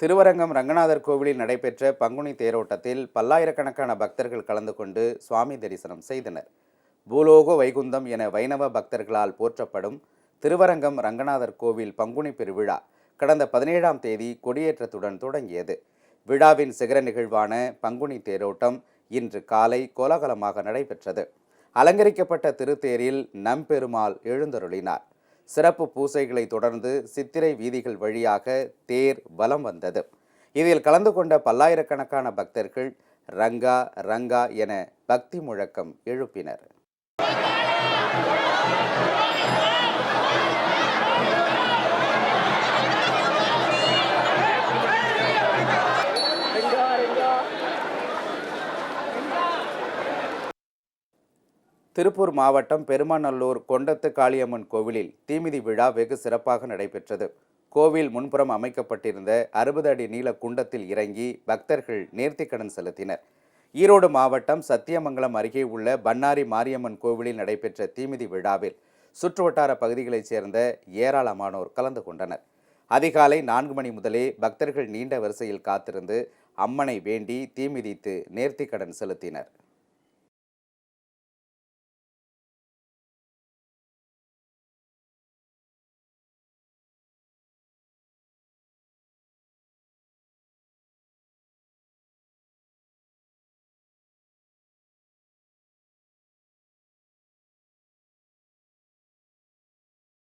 திருவரங்கம் ரங்கநாதர் கோவிலில் நடைபெற்ற பங்குனி தேரோட்டத்தில் பல்லாயிரக்கணக்கான பக்தர்கள் கலந்து கொண்டு சுவாமி தரிசனம் செய்தனர். பூலோக வைகுந்தம் என வைணவ பக்தர்களால் போற்றப்படும் திருவரங்கம் ரங்கநாதர் கோவில் பங்குனி பெருவிழா கடந்த பதினேழாம் தேதி கொடியேற்றத்துடன் தொடங்கியது. விழாவின் சிகர நிகழ்வான பங்குனி தேரோட்டம் இன்று காலை கோலாகலமாக நடைபெற்றது. அலங்கரிக்கப்பட்ட திருத்தேரில் நம்பெருமாள் எழுந்தருளினார். சிறப்பு பூசைகளை தொடர்ந்து சித்திரை வீதிகள் வழியாக தேர் வலம் வந்தது. இதில் கலந்து கொண்ட பல்லாயிரக்கணக்கான பக்தர்கள் ரங்கா ரங்கா என பக்தி முழக்கம் எழுப்பினர். திருப்பூர் மாவட்டம் பெருமாநல்லூர் கொண்டத்து காளியம்மன் கோவிலில் தீமிதி விழா வெகு சிறப்பாக நடைபெற்றது. கோவில் முன்புறம் அமைக்கப்பட்டிருந்த அறுபது அடி நீள குண்டத்தில் இறங்கி பக்தர்கள் நேர்த்திக்கடன் செலுத்தினர். ஈரோடு மாவட்டம் சத்தியமங்கலம் அருகே உள்ள பன்னாரி மாரியம்மன் கோவிலில் நடைபெற்ற தீமிதி விழாவில் சுற்றுவட்டார பகுதிகளைச் சேர்ந்த ஏராளமானோர் கலந்து கொண்டனர். அதிகாலை நான்கு மணி முதலே பக்தர்கள் நீண்ட வரிசையில் காத்திருந்து அம்மனை வேண்டி தீமிதித்து நேர்த்திக்கடன் செலுத்தினர்.